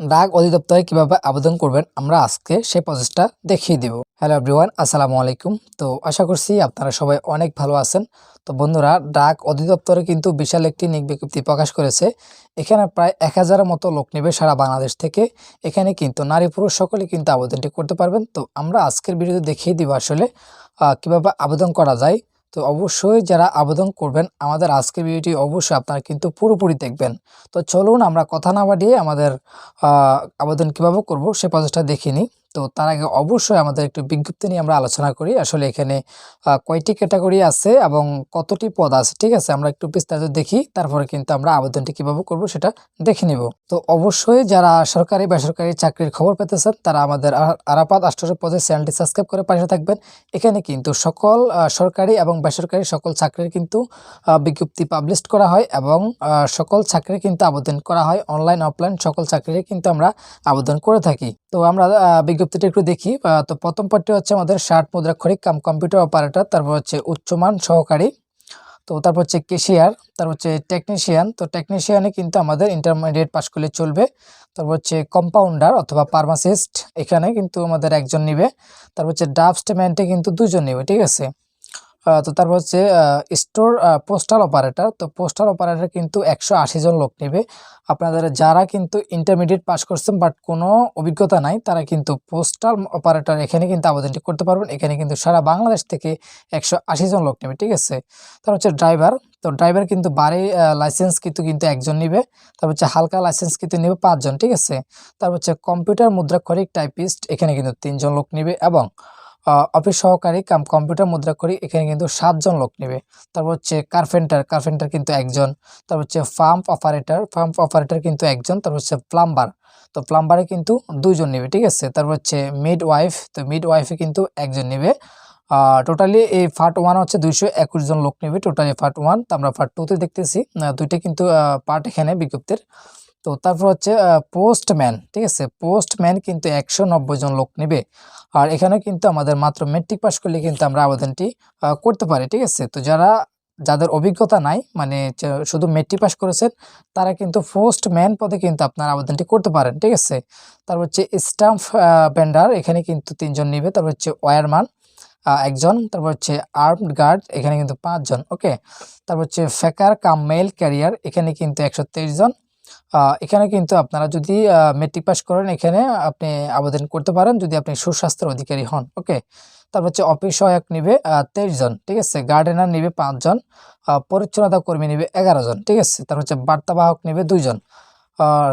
ডাক অধিদপ্তরে কীভাবে আবেদন করবেন, আমরা আজকে সেই প্রসেসটা দেখিয়ে দিব। হ্যালো এভরিওয়ান আসসালামু আলাইকুম। তো আশা করছি আপনারা সবাই অনেক ভালো আছেন। তো বন্ধুরা, ডাক অধিদপ্তরে কিন্তু বিশাল একটি নিক বিজ্ঞপ্তি প্রকাশ করেছে। এখানে প্রায় এক হাজারের মতো লোক নেবে সারা বাংলাদেশ থেকে। এখানে কিন্তু নারী পুরুষ সকলে কিন্তু আবেদনটি করতে পারবেন। তো আমরা আজকের ভিডিওতে দেখিয়ে দিব আসলে কীভাবে আবেদন করা যায়। তো অবশ্যই যারা আবেদন করবেন আমাদের আজকের ভিডিওটি অবশ্যই আপনারা কিন্তু পুরোপুরি দেখবেন। তো চলুন আমরা কথা না বাড়িয়ে আমাদের আবেদন কীভাবে করব সে প্রসেসটা দেখিনি তো তার আগে অবশ্যই আমাদের একটু বিজ্ঞপ্তি নিয়ে আমরা আলোচনা করি। আসলে এখানে কয়টি ক্যাটাগরি আছে এবং কতটি পদ আছে, ঠিক আছে? আমরা একটু বিস্তারিত দেখি, তারপরে কিন্তু আমরা আবেদনটি কীভাবে করব সেটা দেখে নিব। তো অবশ্যই যারা সরকারি বেসরকারি চাকরির খবর পেতেছেন, তারা আমাদের আরাপাত আষ্টশো পদের চ্যানেলটি সাবস্ক্রাইব করে পাশে থাকবেন। এখানে কিন্তু সকল সরকারি এবং বেসরকারি সকল চাকরির কিন্তু বিজ্ঞপ্তি পাবলিশ করা হয় এবং সকল চাকরি কিন্তু আবেদন করা হয় অনলাইন, অফলাইন সকল চাকরি কিন্তু আমরা আবেদন করে থাকি। তো আমরা বিজ্ঞপ্তিটা একটু দেখি। তো প্রথম পদটি হচ্ছে আমাদের ষাট মুদ্রাক্ষরিক কাম কম্পিউটার অপারেটর, তারপর হচ্ছে উচ্চমান সহকারী, তো তারপর হচ্ছে কেশিয়ার, তারপর হচ্ছে টেকনিশিয়ান, তো টেকনিশিয়ানে কিন্তু আমাদের ইন্টারমিডিয়েট পাস করলে চলবে। তারপর হচ্ছে কম্পাউন্ডার অথবা ফার্মাসিস্ট এখানে কিন্তু আমাদের একজন নিবে। তারপর হচ্ছে ডাবস্টমেন্টে কিন্তু দুজন নিবে, ঠিক আছে? তো তারপর হচ্ছে স্টোর পোস্টাল অপারেটর তো পোস্টাল অপারেটর কিন্তু একশো আশি জন লোক নেবে। আপনাদের যারা কিন্তু ইন্টারমিডিয়েট পাস করছেন বাট কোনো অভিজ্ঞতা নাই, তারা কিন্তু পোস্টাল অপারেটর এখানে কিন্তু আবেদনটি করতে পারবেন। এখানে কিন্তু সারা বাংলাদেশ থেকে একশো আশি জন লোক নেবে, ঠিক আছে? তার হচ্ছে ড্রাইভার তো ড্রাইভার কিন্তু বাড়ি লাইসেন্স কিন্তু কিন্তু একজন নিবে। তারপর হচ্ছে হালকা লাইসেন্স কিন্তু নেবে পাঁচজন, ঠিক আছে? তারপর হচ্ছে কম্পিউটার মুদ্রাক্ষরিক টাইপিস্ট এখানে কিন্তু তিনজন লোক নেবে এবং অফিস সহকারী কাম কম্পিউটার মুদ্রা করি, এখানে কিন্তু সাতজন লোক নেবে। তারপর হচ্ছে কার্পেন্টার কার্পেন্টার কিন্তু একজন। তারপর হচ্ছে পাম্প অপারেটর পাম্প অপারেটর কিন্তু একজন। তারপর হচ্ছে প্লাম্বার তো প্লাম্বারে কিন্তু দুইজন নেবে, ঠিক আছে? তারপর হচ্ছে মিড ওয়াইফ তো মিড ওয়াইফে কিন্তু একজন নেবে। টোটালি এই পার্ট ওয়ান হচ্ছে দুইশো একুশ জন লোক নেবে টোটালি পার্ট ওয়ান তো আমরা পার্ট টুতে দেখতেছি। দুইটা কিন্তু পার্ট এখানে বিজ্ঞপ্তির। তো তারপর হচ্ছে পোস্টম্যান ঠিক আছে? পোস্টম্যান কিন্তু একশো নব্বই জন লোক নেবে। আর এখানে কিন্তু আমাদের মাত্র মেট্রিক পাস করলে কিন্তু আমরা আবেদনটি করতে পারি, ঠিক আছে? তো যারা, যাদের অভিজ্ঞতা নাই মানে শুধু মেট্রিক পাস করেছেন, তারা কিন্তু পোস্টম্যান পদে কিন্তু আপনার আবেদনটি করতে পারেন, ঠিক আছে? তারপর হচ্ছে স্টাম্প ভেন্ডার এখানে কিন্তু তিনজন নেবে। তারপর হচ্ছে ওয়ারম্যান একজন। তারপর হচ্ছে আর্মড গার্ড এখানে কিন্তু পাঁচজন, ওকে? তারপর হচ্ছে ফেকার কাম মেল ক্যারিয়ার এখানে কিন্তু একশো তেইশ জন। এখানে কিন্তু আপনারা যদি মেট্রিক পাস করেন, এখানে আপনি আবেদন করতে পারেন যদি আপনি সুস্বাস্থ্যের অধিকারী হন, ওকে? তারপর হচ্ছে অফিস সহায়ক নিবে তেইশ জন, ঠিক আছে? গার্ডেনার নিবে পাঁচজন পরিচ্ছন্নতা কর্মী নিবে এগারো জন, ঠিক আছে? তারপর হচ্ছে বার্তাবাহক নিবে দুইজন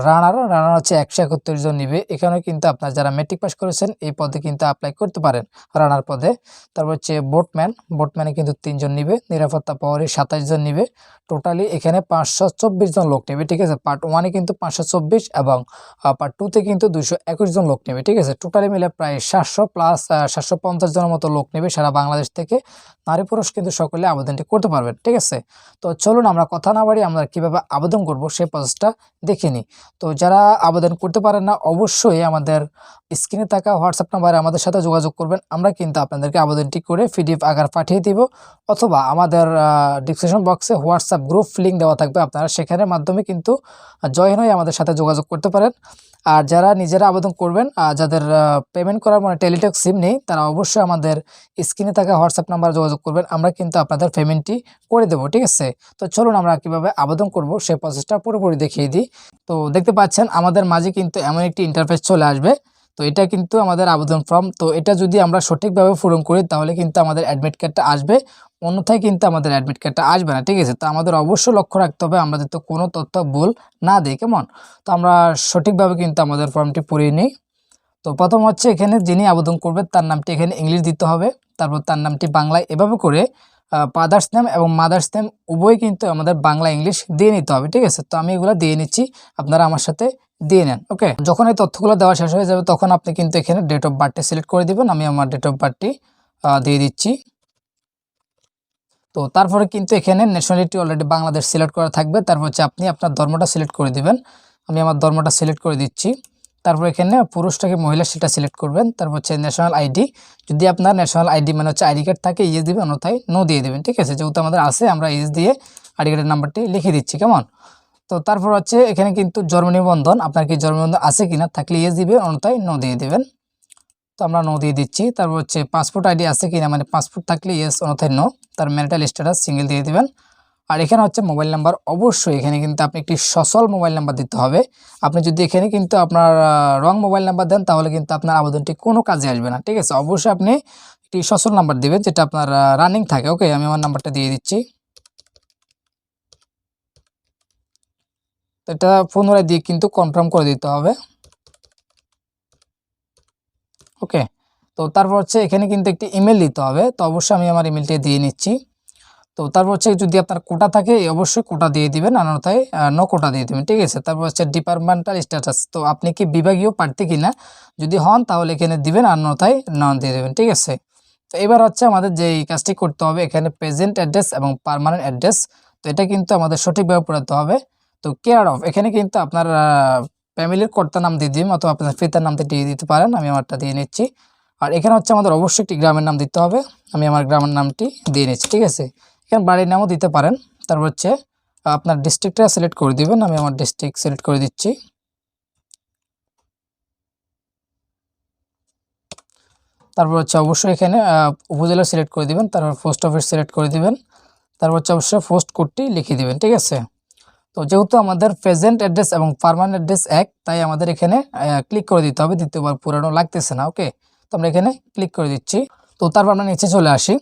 রানার রানার হচ্ছে একশো একাত্তর জন নিবে। এখানে কিন্তু আপনার যারা মেট্রিক পাস করেছেন, এই পদে কিন্তু অ্যাপ্লাই করতে পারেন রানার পদে। তারপর হচ্ছে বোটম্যান বোটম্যানে কিন্তু তিনজন নিবে, নিরাপত্তা পাওয়ারে সাতাশ জন নিবে। টোটালি এখানে পাঁচশো চব্বিশ জন লোক নেবে, ঠিক আছে? পার্ট ওয়ানে কিন্তু পাঁচশো চব্বিশ এবং পার্ট টুতে কিন্তু দুশো একুশ জন লোক নেবে, ঠিক আছে? টোটালি মিলে প্রায় সাতশো প্লাস সাতশো পঞ্চাশ জনের মতো লোক নেবে সারা বাংলাদেশ থেকে। নারী পুরুষ কিন্তু সকলে আবেদনটি করতে পারবেন, ঠিক আছে? তো চলুন আমরা কথা না বাড়ি আমরা কীভাবে আবেদন করব সেই প্রসেসটা দেখে নিই তো যারা আবেদন করতে পারেন না, অবশ্যই আমাদের স্ক্রিনে থাকা হোয়াটসঅ্যাপ নাম্বারে আমাদের সাথে যোগাযোগ করবেন। আমরা কিন্তু আপনাদেরকে আবেদনটি করে পিডিএফ আকার পাঠিয়ে দিব অথবা আমাদের ডিসক্রিপশন বক্সে হোয়াটসঅ্যাপ গ্রুপ লিঙ্ক দেওয়া থাকবে। আপনারা সেখানের মাধ্যমে কিন্তু জয়েন হয়ে আমাদের সাথে যোগাযোগ করতে পারেন। আর যারা নিজেরা আবেদন করবেন আর যাদের পেমেন্ট করার মানে টেলিটক সিম নেই, তারা অবশ্যই আমাদের স্ক্রিনে থাকা হোয়াটসঅ্যাপ নাম্বারে যোগাযোগ করবেন। আমরা কিন্তু আপনাদের পেমেন্টটি করে দেবো, ঠিক আছে? তো চলুন আমরা কীভাবে আবেদন করব, সেই প্রসেসটা পুরোপুরি দেখিয়ে দিই। তো দেখতে পাচ্ছেন, আমাদের মাঝে কিন্তু এমন একটি ইন্টারফেস চলে আসবে। তো এটা কিন্তু আমাদের আবেদন ফর্ম তো এটা যদি আমরা সঠিকভাবে পূরণ করি, তাহলে কিন্তু আমাদের অ্যাডমিট কার্ডটা আসবে। অন্যথায় কিন্তু আমাদের অ্যাডমিট কার্ডটা আসবে না, ঠিক আছে? তো আমাদের অবশ্যই লক্ষ্য রাখতে হবে আমরা যাতে কোনো তথ্য ভুল না দিই, কেমন? তো আমরা সঠিকভাবে কিন্তু আমাদের ফর্মটি পড়িয়ে নিই। তো প্রথম হচ্ছে এখানে যিনি আবেদন করবে, তার নামটি এখানে ইংলিশ দিতে হবে। তারপর তার নামটি বাংলায় এভাবে করে ফাদার্স নেম এবং মাদার্স নেম উভয় কিন্তু আমাদের বাংলা, ইংলিশ দিয়ে নিতে হবে, ঠিক আছে? তো আমি এগুলো দিয়ে নিচ্ছি। আপনারা আমার সাথে দিয়ে নেন ওকে যখন এই তথ্যগুলো দেওয়া শেষ হয়ে যাবে, তখন আপনি কিন্তু এখানে ডেট অফ বার্থটি সিলেক্ট করে দিবেন। আমি আমার ডেট অফ বার্থটি দিয়ে দিচ্ছি। তো তারপরে কিন্তু এখানে ন্যাশনালিটি অলরেডি বাংলাদেশ সিলেক্ট করা থাকবে। তারপর হচ্ছে আপনি আপনার ধর্মটা সিলেক্ট করে দিবেন। আমি আমার ধর্মটা সিলেক্ট করে দিচ্ছি। তারপর এখানে পুরুষটাকে মহিলা সেটা সিলেক্ট করবেন। তারপর হচ্ছে ন্যাশনাল আইডি যদি আপনার ন্যাশনাল আইডি মানে হচ্ছে আইডি কার্ড থাকে ইয়েস দিবেন, অন্যথায় নো দিয়ে দেবেন, ঠিক আছে? যেহেতু আমাদের আছে, আমরা ইয়েস দিয়ে আইডি কার্ডের নাম্বারটি লিখে দিচ্ছি, কেমন? তো তারপর হচ্ছে এখানে কিন্তু জন্ম নিবন্ধন, আপনার কি জন্ম নিবন্ধন আছে কিনা থাকলে ইয়ে দিবেন, অন্যথায় নো দিয়ে দেবেন। তো আমরা নো দিয়ে দিচ্ছি, তারপর হচ্ছে পাসপোর্ট আইডি আছে কিনা মানে পাসপোর্ট থাকলে ইয়েস অন্যথায় নো তার ম্যারিটাল স্ট্যাটাস সিঙ্গেল দিয়ে দেবেন। আর এখানে হচ্ছে মোবাইল নাম্বার অবশ্যই এখানে কিন্তু আপনি একটি সচল মোবাইল নাম্বার দিতে হবে। আপনি যদি এখানে কিন্তু আপনার রং মোবাইল নাম্বার দেন, তাহলে কিন্তু আপনার আবেদনটি কোনো কাজে আসবে না, ঠিক আছে? অবশ্যই আপনি একটি সচল নাম্বার দিবেন, যেটা আপনার রানিং থাকে ওকে আমি আমার নাম্বারটা দিয়ে দিচ্ছি। তো এটা পুনরায় দিয়ে কিন্তু কনফার্ম করে দিতে হবে। ওকে তো তারপর হচ্ছে এখানে কিন্তু একটি ইমেল দিতে হবে। তো অবশ্যই আমি আমার ইমেলটি দিয়ে নিচ্ছি। তো তারপর হচ্ছে যদি আপনার কোটা থাকে অবশ্যই কোটা দিয়ে দিবেন, অন্যথায় ন কোটা দিয়ে দেবেন, ঠিক আছে? তারপর হচ্ছে ডিপার্টমেন্টাল স্ট্যাটাস তো আপনি কি বিভাগীয় প্রার্থী কিনা? যদি হন, তাহলে এখানে দিবেন, অন্যথায় নন দিয়ে দেবেন, ঠিক আছে? তো এবার হচ্ছে আমাদের যে কাজটি করতে হবে, এখানে প্রেজেন্ট অ্যাড্রেস এবং পারমানেন্ট অ্যাড্রেস তো এটা কিন্তু আমাদের সঠিকভাবে পড়াতে হবে। তো কেয়ার অফ এখানে কিন্তু আপনার ফ্যামিলির কর্তার নাম দিয়ে দিন অথবা আপনার পিতার নামটা দিয়ে দিতে পারেন, আমি আমারটা দিয়ে নিচ্ছি। আর এখানে হচ্ছে আমাদের অবশ্যই একটি গ্রামের নাম দিতে হবে, আমি আমার গ্রামের নামটি দিয়ে নিচ্ছি, ঠিক আছে? এখানে বাড়ির নামও দিতে পারেন, তারপর হচ্ছে, আপনার ডিস্ট্রিক্টটা সিলেক্ট করে দিবেন, আমি আমার ডিস্ট্রিক্ট সিলেক্ট করে দিচ্ছি। তারপর হচ্ছে অবশ্যই এখানে উপজেলা সিলেক্ট করে দিবেন, তারপর পোস্ট অফিস সিলেক্ট করে দিবেন, তারপর হচ্ছে অবশ্যই পোস্ট কোডটি লিখে দিবেন, ঠিক আছে? তো যেহেতু আমাদের প্রেজেন্ট অ্যাড্রেস এবং পারমানেন্ট অ্যাড্রেস এক, তাই আমাদের এখানে ক্লিক করে দিতে হবে। দ্বিতীয়বার পুরানো লাগতেছে না ওকে তো আমরা এখানে ক্লিক করে দিচ্ছি। তো তারপর আমরা নিচে চলে আসি।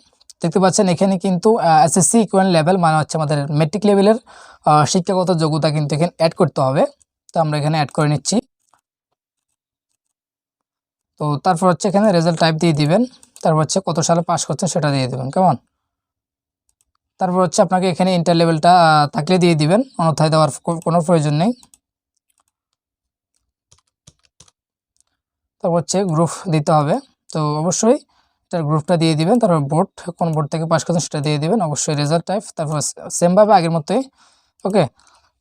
দেখতে পাচ্ছেন এখানে কিন্তু এসএসসি ইকুয়াল লেভেল মানে হচ্ছে আমাদের মেট্রিক লেভেলের শিক্ষাগত যোগ্যতা কিন্তু এখানে অ্যাড করতে হবে। তো আমরা এখানে অ্যাড করে নিচ্ছি। তো তারপর হচ্ছে এখানে রেজাল্ট টাইপ দিয়ে দিবেন। তারপর হচ্ছে কত সালে পাস করছেন সেটা দিয়ে দেবেন, কেমন? তারপর হচ্ছে আপনাকে এখানে ইন্টার লেভেলটা থাকলে দিয়ে দিবেন। অন্যথায় দেওয়ার কোনো প্রয়োজন নেই। তারপর হচ্ছে গ্রুপ দিতে হবে। তো অবশ্যই এটার গ্রুপটা দিয়ে দিবেন। তারপর বোর্ড কোন বোর্ড থেকে পাস করছেন সেটা দিয়ে দিবেন। অবশ্যই রেজাল্ট টাইপ তারপর সেমভাবে আগের মতোই ওকে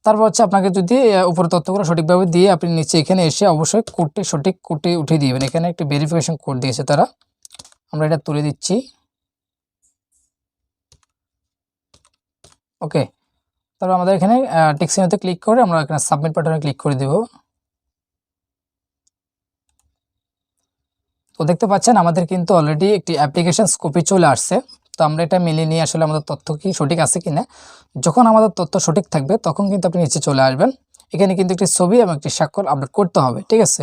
তারপর হচ্ছে আপনাকে যদি উপরে তথ্যগুলো সঠিকভাবে দিয়ে আপনি নিচে এখানে এসে অবশ্যই কোডটি সঠিক কোডটি উঠিয়ে দিবেন। এখানে একটি ভেরিফিকেশন কোড দিয়েছে তারা। আমরা এটা তুলে দিচ্ছি। ওকে তারপর আমাদের এখানে টেক্সিনোতে ক্লিক করে আমরা এখানে সাবমিট বাটনে ক্লিক করে দেব। তো দেখতে পাচ্ছেন, আমাদের কিন্তু অলরেডি একটি অ্যাপ্লিকেশন কপি চলে আসছে। তো আমরা এটা মিলিয়ে নিয়ে আসলে আমাদের তথ্য কি সঠিক আছে কি না যখন আমাদের তথ্য সঠিক থাকবে তখন কিন্তু আপনি নিচে চলে আসবেন। এখানে কিন্তু একটি ছবি এবং একটি স্বাক্ষর আপলোড করতে হবে, ঠিক আছে?